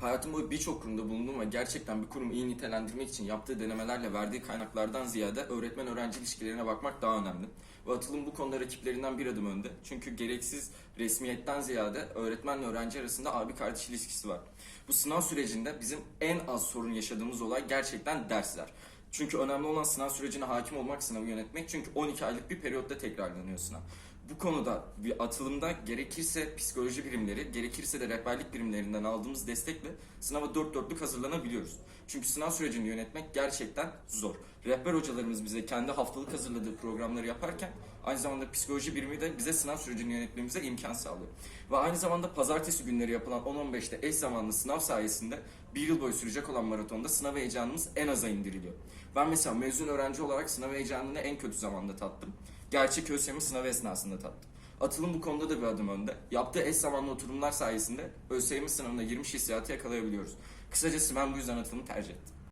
Hayatım boyu birçok kurumda bulundum ve gerçekten bir kurumu iyi nitelendirmek için yaptığı denemelerle verdiği kaynaklardan ziyade öğretmen-öğrenci ilişkilerine bakmak daha önemli. Ve Atılım bu konuda rakiplerinden bir adım önde. Çünkü gereksiz resmiyetten ziyade öğretmenle öğrenci arasında abi kardeş ilişkisi var. Bu sınav sürecinde bizim en az sorun yaşadığımız olay gerçekten dersler. Çünkü önemli olan sınav sürecine hakim olmak, sınavı yönetmek. Çünkü 12 aylık bir periyotta tekrarlanıyor sınav. Bu konuda bir atılımda gerekirse psikoloji birimleri, gerekirse de rehberlik birimlerinden aldığımız destekle sınava dört dörtlük hazırlanabiliyoruz. Çünkü sınav sürecini yönetmek gerçekten zor. Rehber hocalarımız bize kendi haftalık hazırladığı programları yaparken aynı zamanda psikoloji birimi de bize sınav sürecini yönetmemize imkan sağlıyor. Ve aynı zamanda pazartesi günleri yapılan 10-15'te eş zamanlı sınav sayesinde bir yıl boyu sürecek olan maratonda sınav heyecanımız en aza indiriliyor. Ben mesela mezun öğrenci olarak sınav heyecanını en kötü zamanda tattım. Gerçek ÖSYM'i sınav esnasında tattım. Atılım bu konuda da bir adım önde. Yaptığı eş zamanlı oturumlar sayesinde ÖSYM sınavına girmiş hissiyatı yakalayabiliyoruz. Kısacası ben bu yüzden atılımı tercih ettim.